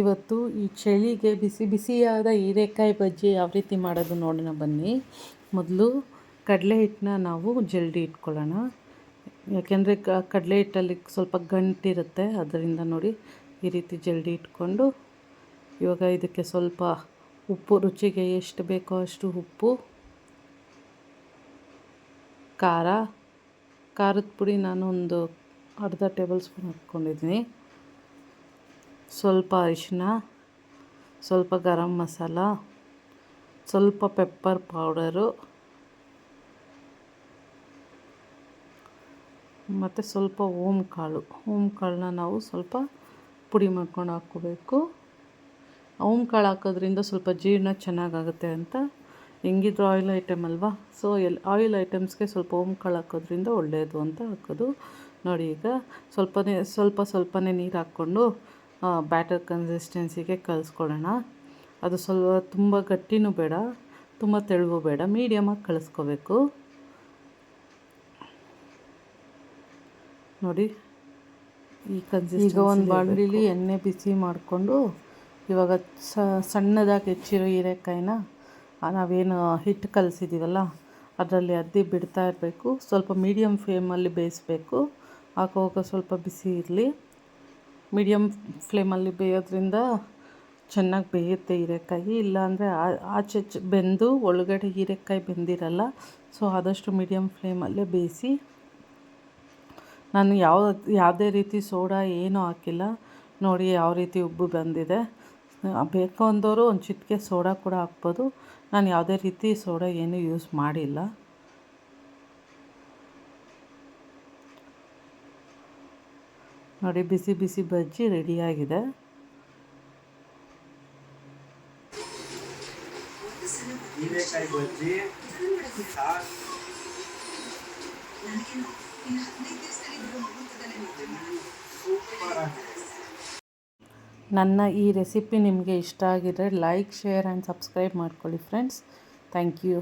ಇವತ್ತು ಈ ಚಳಿಗೆ ಬಿಸಿ ಬಿಸಿಯಾದ ಹೀರೆಕಾಯಿ ಬಜ್ಜಿ ಯಾವ ರೀತಿ ಮಾಡೋದು ನೋಡೋಣ ಬನ್ನಿ. ಮೊದಲು ಕಡಲೆ ಹಿಟ್ಟನ್ನ ನಾವು ಜಲ್ದಿ ಇಟ್ಕೊಳ್ಳೋಣ. ಯಾಕೆಂದರೆ ಕಡಲೆ ಹಿಟ್ಟಲ್ಲಿ ಸ್ವಲ್ಪ ಗಂಟಿರುತ್ತೆ. ಅದರಿಂದ ನೋಡಿ ಈ ರೀತಿ ಜಲ್ದಿ ಇಟ್ಕೊಂಡು ಇವಾಗ ಇದಕ್ಕೆ ಸ್ವಲ್ಪ ಉಪ್ಪು, ರುಚಿಗೆ ಎಷ್ಟು ಬೇಕೋ ಅಷ್ಟು ಉಪ್ಪು, ಖಾರ, ಖಾರದ ಪುಡಿ ನಾನು ಒಂದು ಅರ್ಧ ಟೇಬಲ್ ಸ್ಪೂನ್ ಹಾಕ್ಕೊಂಡಿದ್ದೀನಿ. ಸ್ವಲ್ಪ ಅರಿಶಿನ ಸ್ವಲ್ಪ ಗರಂ ಮಸಾಲ, ಸ್ವಲ್ಪ ಪೆಪ್ಪರ್ ಪೌಡರು ಮತ್ತು ಸ್ವಲ್ಪ ಓಮ್ ಕಾಳು. ಓಮ್ ಕಾಳನ್ನ ನಾವು ಸ್ವಲ್ಪ ಪುಡಿ ಮಾಡ್ಕೊಂಡು ಹಾಕ್ಕೋಬೇಕು. ಓಮ್ ಕಾಳು ಹಾಕೋದ್ರಿಂದ ಸ್ವಲ್ಪ ಜೀರ್ಣ ಚೆನ್ನಾಗಾಗುತ್ತೆ ಅಂತ ಹೆಂಗಿದ್ರು ಆಯಿಲ್ ಐಟಮ್ ಅಲ್ವಾ? ಸೊ ಎಲ್ ಆಯಿಲ್ ಐಟಮ್ಸ್ಗೆ ಸ್ವಲ್ಪ ಓಮ್ ಕಾಳು ಹಾಕೋದ್ರಿಂದ ಒಳ್ಳೆಯದು ಅಂತ ಹಾಕೋದು. ನೋಡಿ ಈಗ ಸ್ವಲ್ಪನೇ, ಸ್ವಲ್ಪ ಸ್ವಲ್ಪನೇ ನೀರು ಹಾಕ್ಕೊಂಡು ಬ್ಯಾಟರ್ ಕನ್ಸಿಸ್ಟೆನ್ಸಿಗೆ ಕಲಿಸ್ಕೊಡೋಣ. ಅದು ಸ್ವಲ್ಪ ತುಂಬ ಗಟ್ಟಿನೂ ಬೇಡ ತುಂಬ ತೆಳುವು ಬೇಡ ಮೀಡಿಯಮಾಗಿ ಕಳಿಸ್ಕೋಬೇಕು ನೋಡಿ ಈ ಕನ್ಸಿ ಈಗ ಒಂದು ಬಾಣಲಿಲಿ ಎಣ್ಣೆ ಬಿಸಿ ಮಾಡಿಕೊಂಡು ಇವಾಗ ಸಣ್ಣದಾಗಿ ಹೆಚ್ಚಿರೋ ಹೀರೆಕಾಯಿನ ನಾವೇನು ಹಿಟ್ಟು ಕಲಿಸಿದ್ದೀವಲ್ಲ ಅದರಲ್ಲಿ ಅದ್ದಿ ಬಿಡ್ತಾ ಇರಬೇಕು. ಸ್ವಲ್ಪ ಮೀಡಿಯಮ್ ಫ್ಲೇಮಲ್ಲಿ ಬೇಯಿಸಬೇಕು. ಹಾಕುವಾಗ ಸ್ವಲ್ಪ ಬಿಸಿ ಇರಲಿ. ಮೀಡಿಯಮ್ ಫ್ಲೇಮಲ್ಲಿ ಬೇಯೋದ್ರಿಂದ ಚೆನ್ನಾಗಿ ಬೇಯುತ್ತೆ ಹೀರೆಕಾಯಿ. ಇಲ್ಲಾಂದರೆ ಆಚೆ ಬೆಂದು ಒಳಗಡೆ ಹೀರೆಕಾಯಿ ಬೆಂದಿರಲ್ಲ, ಸೊ ಆದಷ್ಟು ಮೀಡಿಯಮ್ ಫ್ಲೇಮಲ್ಲೇ ಬೇಯಿಸಿ. ನಾನು ಯಾವ, ಯಾವುದೇ ರೀತಿ ಸೋಡಾ ಏನೂ ಹಾಕಿಲ್ಲ. ನೋಡಿ ಯಾವ ರೀತಿ ಉಬ್ಬು ಬಂದಿದೆ. ಬೇಕು ಅಂದವರು ಒಂದು ಚಿಟಿಕೆ ಸೋಡಾ ಕೂಡ ಹಾಕ್ಬೋದು. ನಾನು ಯಾವುದೇ ರೀತಿ ಸೋಡಾ ಏನೂ ಯೂಸ್ ಮಾಡಿಲ್ಲ. ನೋಡಿ, ಬಿಸಿ ಬಿಸಿ ಬಜ್ಜಿ ರೆಡಿಯಾಗಿದೆ. ನನ್ನ ಈ ರೆಸಿಪಿ ನಿಮಗೆ ಇಷ್ಟ ಆಗಿದ್ರೆ ಲೈಕ್, ಶೇರ್ ಆ್ಯಂಡ್ ಸಬ್ಸ್ಕ್ರೈಬ್ ಮಾಡ್ಕೊಳ್ಳಿ, ಫ್ರೆಂಡ್ಸ್. Thank you.